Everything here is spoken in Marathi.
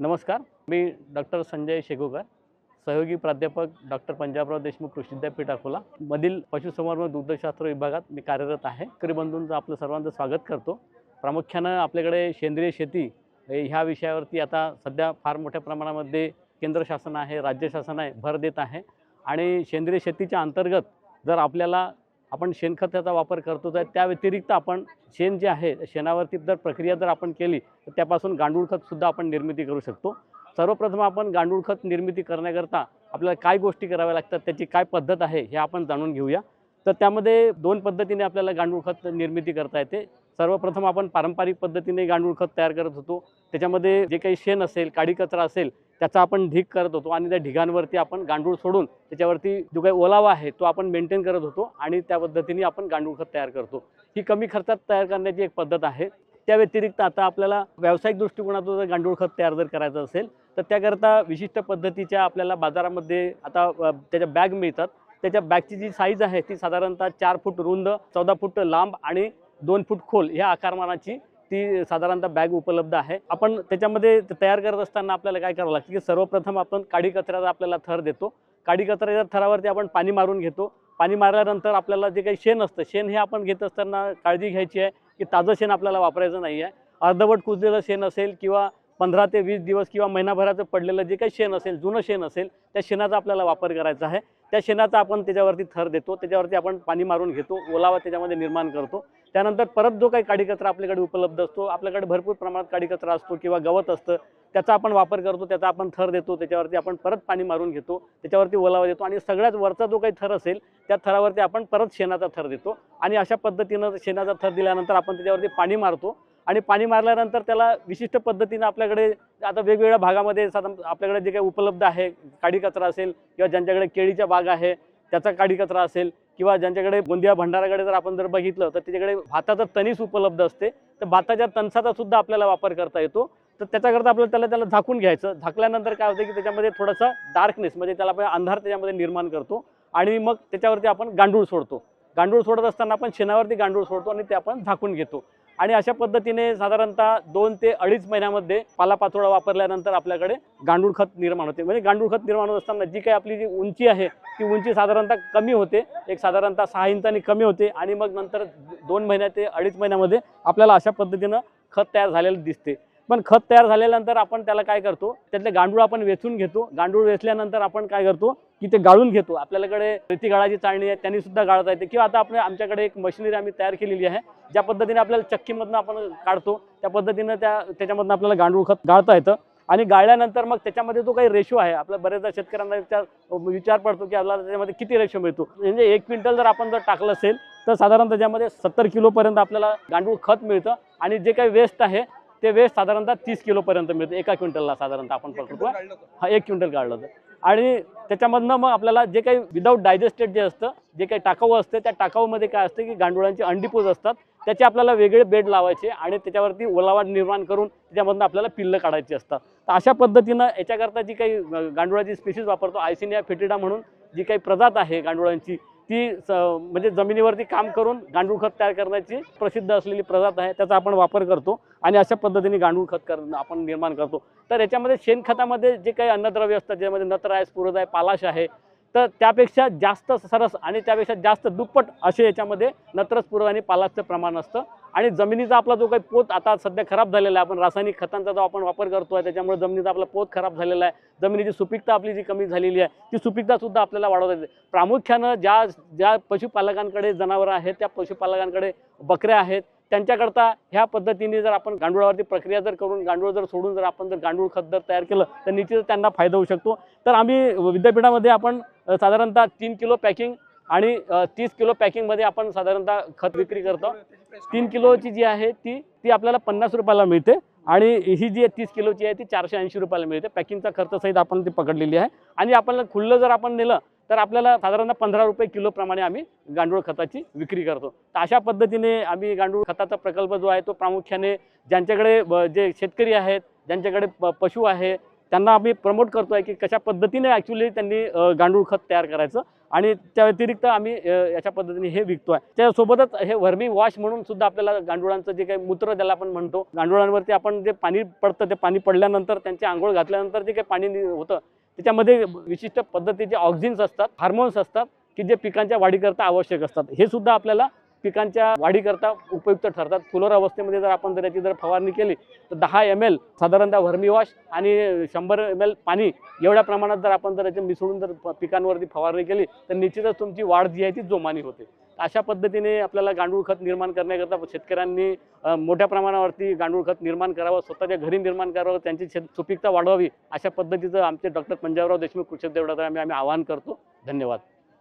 नमस्कार मी डॉक्टर संजय शेगोकर सहयोगी प्राध्यापक डॉक्टर पंजाबराव देशमुख कृषी विद्यापीठ अकोला. मधील पशुसंवर्धन दुग्धशास्त्र विभागात मी कार्यरत आहे. शेतकरी बंधूंचं आपलं सर्वांचं स्वागत करतो. प्रामुख्यानं आपल्याकडे सेंद्रिय शेती ह्या विषयावरती आता सध्या फार मोठ्या प्रमाणामध्ये केंद्र शासन आहे राज्य शासन आहे भर देत आहे. आणि सेंद्रिय शेतीच्या अंतर्गत जर आपल्याला आपण शेणखताचा वापर करतो तर त्या व्यतिरिक्त आपण शेण जे आहे शेणावरती जर प्रक्रिया जर आपण केली तर त्यापासून गांडूळ खतसुद्धा आपण निर्मिती करू शकतो. सर्वप्रथम आपण गांडूळ खत निर्मिती करण्याकरता आपल्याला काय गोष्टी कराव्या लागतात त्याची काय पद्धत आहे हे आपण जाणून घेऊया. तर त्यामध्ये दोन पद्धतीने आपल्याला गांडूळ खत निर्मिती करता येते. सर्वप्रथम आपण पारंपरिक पद्धतीने गांडूळ खत तयार करत होतो. त्याच्यामध्ये जे काही शेण असेल काडी कचरा असेल त्याचा आपण ढीग करत होतो आणि त्या ढिगांवरती आपण गांडूळ सोडून त्याच्यावरती जो काही ओलावा आहे तो आपण मेंटेन करत होतो आणि त्या पद्धतीने आपण गांडूळ खत तयार करतो. ही कमी खर्चात तयार करण्याची एक पद्धत आहे. त्या व्यतिरिक्त आता आपल्याला व्यावसायिक दृष्टिकोनातून जर गांडूळ खत तयार जर करायचं असेल तर त्याकरता विशिष्ट पद्धतीच्या आपल्याला बाजारामध्ये आता त्याच्या बॅग मिळतात. त्याच्या बॅगची जी साईज आहे ती साधारणतः चार फूट रुंद चौदा फूट लांब आणि दोन फूट खोल ह्या आकारमानाची ती साधारणतः बॅग उपलब्ध आहे. आपण त्याच्यामध्ये तयार करत असताना आपल्याला काय करावं लागतं की सर्वप्रथम आपण काडी कचऱ्याचा आपल्याला थर देतो. काडी कचऱ्याच्या थरावरती आपण पाणी मारून घेतो. पाणी मारल्यानंतर आपल्याला जे काही शेण असतं शेण हे आपण घेत असताना काळजी घ्यायची आहे की ताजं शेण आपल्याला वापरायचं नाही आहे. अर्धवट कुजलेलं शेण असेल किंवा पंधरा ते वीस दिवस किंवा महिनाभराचं पडलेलं जे काही शेण असेल जुनं शेण असेल त्या शेणाचा आपल्याला वापर करायचा आहे. त्या शेणाचा आपण त्याच्यावरती थर देतो. त्याच्यावरती आपण पाणी मारून घेतो. ओलावा त्याच्यामध्ये निर्माण करतो. त्यानंतर परत जो काही काडी कचरा आपल्याकडे उपलब्ध असतो आपल्याकडे भरपूर प्रमाणात काडी कचरा असतो किंवा गवत असतं त्याचा आपण वापर करतो त्याचा आपण थर देतो त्याच्यावरती आपण परत पाणी मारून घेतो त्याच्यावरती ओलावा देतो आणि सगळ्यात वरचा जो काही थर असेल त्या थरावरती आपण परत शेणाचा थर देतो आणि अशा पद्धतीनं शेणाचा थर दिल्यानंतर आपण त्याच्यावरती पाणी मारतो आणि पाणी मारल्यानंतर त्याला विशिष्ट पद्धतीनं आपल्याकडे आता वेगवेगळ्या भागामध्ये साधारण आपल्याकडे जे काही उपलब्ध आहे काडी कचरा असेल किंवा ज्यांच्याकडे केळीच्या बाग आहे त्याचा काडी कचरा असेल किंवा ज्यांच्याकडे गोंदिया भंडाराकडे जर आपण जर बघितलं तर त्याच्याकडे भाताचं तणीस उपलब्ध असते. तर भाताच्या तणसाचा सुद्धा आपल्याला वापर करता येतो. तर त्याच्याकरता आपल्याला त्याला त्याला झाकून घ्यायचं. झाकल्यानंतर काय होतं की त्याच्यामध्ये थोडासा डार्कनेस म्हणजे त्याला आपण अंधार त्याच्यामध्ये निर्माण करतो आणि मग त्याच्यावरती आपण गांडूळ सोडतो. गांडूळ सोडत असताना आपण शेणावरती गांडूळ सोडतो आणि ते आपण झाकून घेतो. आणि अशा पद्धतीने साधारणतः दोन ते अडीच महिन्यामध्ये पालापाचोळा वापरल्यानंतर आपल्याकडे गांडूळ खत निर्माण होते. म्हणजे गांडूळ खत निर्माण होत असताना जी काही आपली जी उंची आहे ती उंची साधारणतः कमी होते. एक साधारणतः सहा इंचांनी कमी होते आणि मग नंतर दोन महिन्या ते अडीच महिन्यामध्ये आपल्याला अशा पद्धतीनं खत तयार झालेलं दिसते. पण खत तयार झाल्यानंतर आपण त्याला काय करतो? त्यातले गांडूळ आपण वेचून घेतो. गांडूळ वेचल्यानंतर आपण काय करतो? की ते गाळून घेतो. आपल्याकडे रेती गाळाची चाळणी आहे त्यांनी सुद्धा गाळता येते किंवा आता आपण आमच्याकडे एक मशिनरी आम्ही तयार केलेली आहे ज्या पद्धतीने आपल्याला चक्कीमधनं आपण काढतो त्या पद्धतीनं त्या त्याच्यामधनं आपल्याला गांडूळ खत गाळता येतं. आणि गाळल्यानंतर मग त्याच्यामध्ये जो काही रेशो आहे. आपल्या बऱ्याचदा शेतकऱ्यांना विचार विचार पडतो की आपल्याला त्याच्यामध्ये किती रेशो मिळतो. म्हणजे एक क्विंटल जर आपण जर टाकलं असेल तर साधारण त्याच्यामध्ये सत्तर किलोपर्यंत आपल्याला गांडूळ खत मिळतं. आणि जे काही वेस्ट आहे ते वेस्ट साधारणतः तीस किलोपर्यंत मिळतं. एका क्विंटलला साधारणतः आपण पकडतो. हा एक क्विंटल काढलं तर. आणि त्याच्यामधनं मग आपल्याला जे काही विदाऊट डायजेस्टेड जे असतं जे काही टाकाऊ असते त्या टाकाऊमध्ये काय असतं की गांडुळांची अंडीपूज असतात त्याचे आपल्याला वेगळे बेड लावायचे आणि त्याच्यावरती ओलावा निर्माण करून त्याच्यामधनं आपल्याला पिल्लं काढायची असतात. तर अशा पद्धतीनं याच्याकरता जी काही गांडुळाची स्पेशीज वापरतो आयसिनिया फेटिडा म्हणून जी काही प्रजात आहे गांडुळांची ती स- म्हणजे जमिनीवरती काम करून गांडूळ खत तयार करण्याची प्रसिद्ध असलेली प्रजात आहे त्याचा आपण वापर करतो. आणि अशा पद्धतीने गांडूळ खत कर आपण निर्माण करतो. तर याच्यामध्ये शेणखतामध्ये जे काही अन्नद्रव्य असतात ज्यामध्ये नत्र आहे स्फुरद आहे पालाश आहे तर त्यापेक्षा जास्त सरस आणि त्यापेक्षा जास्त दुप्पट असे याच्यामध्ये नत्र स्फुरद आणि पालाशचं प्रमाण असतं. आणि जमिनीचा आपला जो काही पोत आता सध्या खराब झालेला आहे आपण रासायनिक खतांचा जो आपण वापर करतो आहे त्याच्यामुळे जमिनीचा आपला पोत खराब झालेला आहे. जमिनीची सुपीकता आपली जी कमी झालेली आहे ती सुपीकतासुद्धा आपल्याला वाढवता येते. प्रामुख्यानं ज्या ज्या पशुपालकांकडे जनावरं आहेत त्या पशुपालकांकडे बकऱ्या आहेत त्यांच्याकरता ह्या पद्धतीने जर आपण गांडुळावरती प्रक्रिया जर करून गांडूळ जर सोडून जर आपण जर गांडूळ खत जर तयार केलं तर निश्चितच त्यांना फायदा होऊ शकतो. तर आम्ही विद्यापीठामध्ये आपण साधारणतः तीन किलो पॅकिंग आणि तीस किलो पॅकिंगमध्ये आपण साधारणतः खत विक्री करतो. तीन किलोची जी आहे ती ती आपल्याला पन्नास रुपयाला मिळते आणि ही जी आहे तीस किलोची आहे ती चारशे ऐंशी रुपयाला मिळते. पॅकिंगचा खर्च सहित आपण ती पकडलेली आहे. आणि आपल्याला खुल्लं जर आपण नेलं तर आपल्याला साधारणतः पंधरा रुपये किलोप्रमाणे आम्ही गांडूळ खताची विक्री करतो. तर अशा पद्धतीने आम्ही गांडूळ खताचा प्रकल्प जो आहे तो प्रामुख्याने ज्यांच्याकडे जे शेतकरी आहेत ज्यांच्याकडे प- पशु आहे त्यांना आम्ही प्रमोट करतो आहे की कशा पद्धतीने ॲक्च्युली त्यांनी गांडूळ खत तयार करायचं आणि त्या व्यतिरिक्त आम्ही याच्या पद्धतीने हे विकतो आहे त्यासोबतच हे वर्मी वॉश म्हणून सुद्धा आपल्याला गांडुळांचं जे काही मूत्र ज्याला आपण म्हणतो गांडुळांवरती आपण जे पाणी पडतं ते पाणी पडल्यानंतर त्यांची आंघोळ घातल्यानंतर जे काही पाणी होतं त्याच्यामध्ये विशिष्ट पद्धतीचे ऑक्झिन्स असतात हार्मोन्स असतात की जे पिकांच्या वाढीकरता आवश्यक असतात. हे सुद्धा आपल्याला पिकांच्या वाढीकरता उपयुक्त ठरतात. फुलोर अवस्थेमध्ये जर आपण जर याची जर फवारणी केली तर दहा एम एल साधारणतः व्हर्मिवॉश आणि शंभर एम एल पाणी एवढ्या प्रमाणात जर आपण जर याचे मिसळून जर पिकांवरती फवारणी केली तर निश्चितच तुमची वाढ जी आहे ती जोमानी होते. अशा पद्धतीने आपल्याला गांडूळ खत निर्माण करण्याकरता शेतकऱ्यांनी मोठ्या प्रमाणावरती गांडूळ खत निर्माण करावं स्वतःच्या घरी निर्माण करावं त्यांची शेत सुपीकता वाढवावी अशा पद्धतीचं आमचे डॉक्टर पंजाबराव देशमुख कृषी देवळात आम्ही आम्ही आवाहन करतो. धन्यवाद.